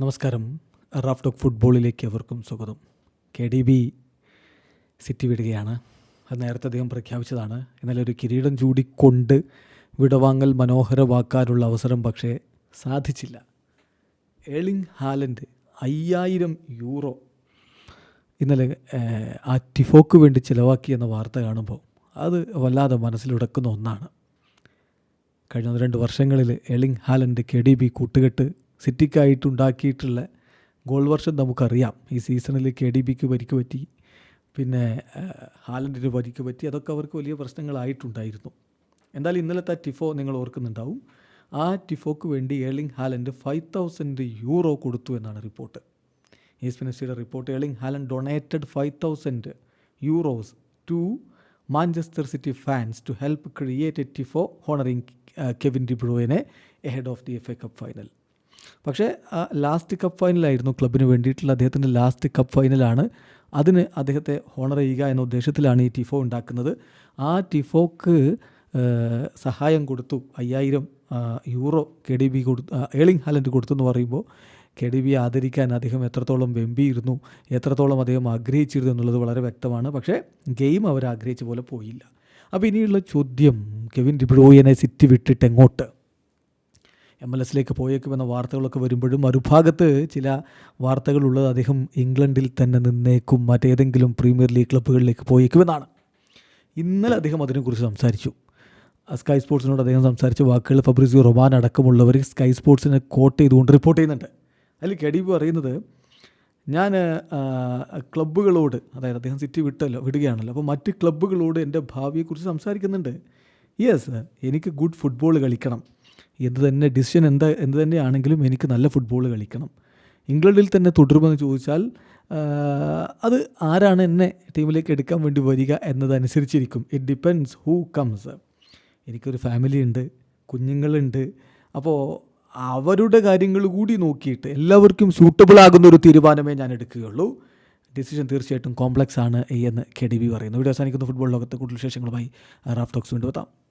നമസ്കാരം. Raf talk ഫുട്ബോളിലേക്ക് അവർക്കും സ്വാഗതം. കെ ഡി ബി സിറ്റി വിടുകയാണ്. അത് നേരത്തെ അദ്ദേഹം പ്രഖ്യാപിച്ചതാണ്. എന്നാൽ ഒരു കിരീടം ചൂടിക്കൊണ്ട് വിടവാങ്ങൽ മനോഹരമാക്കാനുള്ള അവസരം പക്ഷേ സാധിച്ചില്ല. ഏളിംഗ് ഹാലൻഡ് അയ്യായിരം യൂറോ ഇന്നലെ ആ ടിഫോക്ക് വേണ്ടി ചിലവാക്കി എന്ന വാർത്ത കാണുമ്പോൾ അത് വല്ലാതെ മനസ്സിലുടക്കുന്ന ഒന്നാണ്. കഴിഞ്ഞ രണ്ട് വർഷങ്ങളിൽ Erling Haaland K D B കൂട്ടുകെട്ട് സിറ്റിക്കായിട്ടുണ്ടാക്കിയിട്ടുള്ള ഗോൾ വർഷം നമുക്കറിയാം. ഈ സീസണിൽ കെ ഡി ബിക്ക് പരിക്ക് പറ്റി പിന്നെ ഹാലൻഡിന് പരിക്ക് പറ്റി അതൊക്കെ അവർക്ക് വലിയ പ്രശ്നങ്ങളായിട്ടുണ്ടായിരുന്നു. എന്തായാലും ഇന്നലത്തെ ടിഫോ നിങ്ങൾ ഓർക്കുന്നുണ്ടാവും. ആ ടിഫോക്ക് വേണ്ടി Erling Haaland five thousand euro കൊടുത്തു എന്നാണ് റിപ്പോർട്ട്. ഈസ്റ്റ് മിനിസ്ട്രിയുടെ report Erling Haaland donated five thousand euros to Manchester City fans to help create a tifo honouring Kevin De Bruyne ahead of the FA cup final പക്ഷേ last cup ഫൈനലായിരുന്നു ക്ലബിന് വേണ്ടിയിട്ടുള്ള അദ്ദേഹത്തിന്റെ last cup ഫൈനലാണ് അതിന് അദ്ദേഹത്തെ honour ചെയ്യുക എന്ന ഉദ്ദേശത്തിലാണ് ഈ ടിഫോ ഉണ്ടാക്കുന്നത്. ആ ടിഫോക്ക് സഹായം കൊടുത്തു. അയ്യായിരം യൂറോ കെ ഡി ബി കൊടുത്തു ആ, ഏളിംഗ് ഹാലൻഡ് കൊടുത്തു എന്ന് പറയുമ്പോൾ കെ ഡി ബി ആദരിക്കാൻ അദ്ദേഹം എത്രത്തോളം വെമ്പിയിരുന്നു എത്രത്തോളം അദ്ദേഹം ആഗ്രഹിച്ചിരുന്നു എന്നുള്ളത് വളരെ വ്യക്തമാണ്. പക്ഷേ ഗെയിം അവർ ആഗ്രഹിച്ച പോലെ പോയില്ല. അപ്പോൾ ഇനിയുള്ള ചോദ്യം കെവിൻ ഡിബ്രോയനെ സിറ്റി വിട്ടിട്ട് എങ്ങോട്ട് എം എൽ എസിലേക്ക് പോയേക്കുമെന്ന വാർത്തകളൊക്കെ വരുമ്പോഴും മറുഭാഗത്ത് ചില വാർത്തകളുള്ളത് അദ്ദേഹം ഇംഗ്ലണ്ടിൽ തന്നെ നിന്നേക്കും മറ്റേതെങ്കിലും പ്രീമിയർ ലീഗ് ക്ലബ്ബുകളിലേക്ക് പോയേക്കുമെന്നാണ്. ഇന്നലെ അദ്ദേഹം അതിനെക്കുറിച്ച് സംസാരിച്ചു. സ്കൈ സ്പോർട്സിനോട് അദ്ദേഹം സംസാരിച്ച വാക്കുകൾ ഫബ്രിസിയോ റൊമാൻ അടക്കമുള്ളവർ സ്കൈ സ്പോർട്സിനെ കോട്ട് ചെയ്തുകൊണ്ട് റിപ്പോർട്ട് ചെയ്യുന്നുണ്ട്. അതിൽ കെഡി പറയുന്നത് ഞാൻ ക്ലബ്ബുകളോട് അതായത് അദ്ദേഹം സിറ്റി വിട്ടല്ലോ വിടുകയാണല്ലോ അപ്പോൾ മറ്റ് ക്ലബ്ബുകളോട് എന്റെ ഭാവിയെക്കുറിച്ച് സംസാരിക്കുന്നുണ്ട്. യെസ് എനിക്ക് ഗുഡ് ഫുട്ബോൾ കളിക്കണം. എന്ത് തന്നെ ഡിസിഷൻ എന്താ എന്ത് തന്നെയാണെങ്കിലും എനിക്ക് നല്ല ഫുട്ബോൾ കളിക്കണം. ഇംഗ്ലണ്ടിൽ തന്നെ തുടരുമെന്ന് ചോദിച്ചാൽ അത് ആരാണ് എന്നെ ടീമിലേക്ക് എടുക്കാൻ വേണ്ടി വരിക എന്നതനുസരിച്ചിരിക്കും. ഇറ്റ് ഡിപ്പെൻസ് ഹൂ കംസ് എനിക്കൊരു ഫാമിലി ഉണ്ട് കുഞ്ഞുങ്ങളുണ്ട്. അപ്പോൾ അവരുടെ കാര്യങ്ങൾ കൂടി നോക്കിയിട്ട് എല്ലാവർക്കും സൂട്ടബിൾ ആകുന്ന ഒരു തീരുമാനമേ ഞാൻ എടുക്കുകയുള്ളൂ. ഡിസിഷൻ തീർച്ചയായിട്ടും കോംപ്ലക്സ് ആണ് എന്ന് കെ ഡി ബി പറയുന്നു. ഇവിടെ അവസാനിക്കുന്ന. ഫുട്ബോൾ ലോകത്തെ കൂടുതൽ വിശേഷങ്ങളുമായി റാഫ് ടോക്സ് വീണ്ടും എത്താം.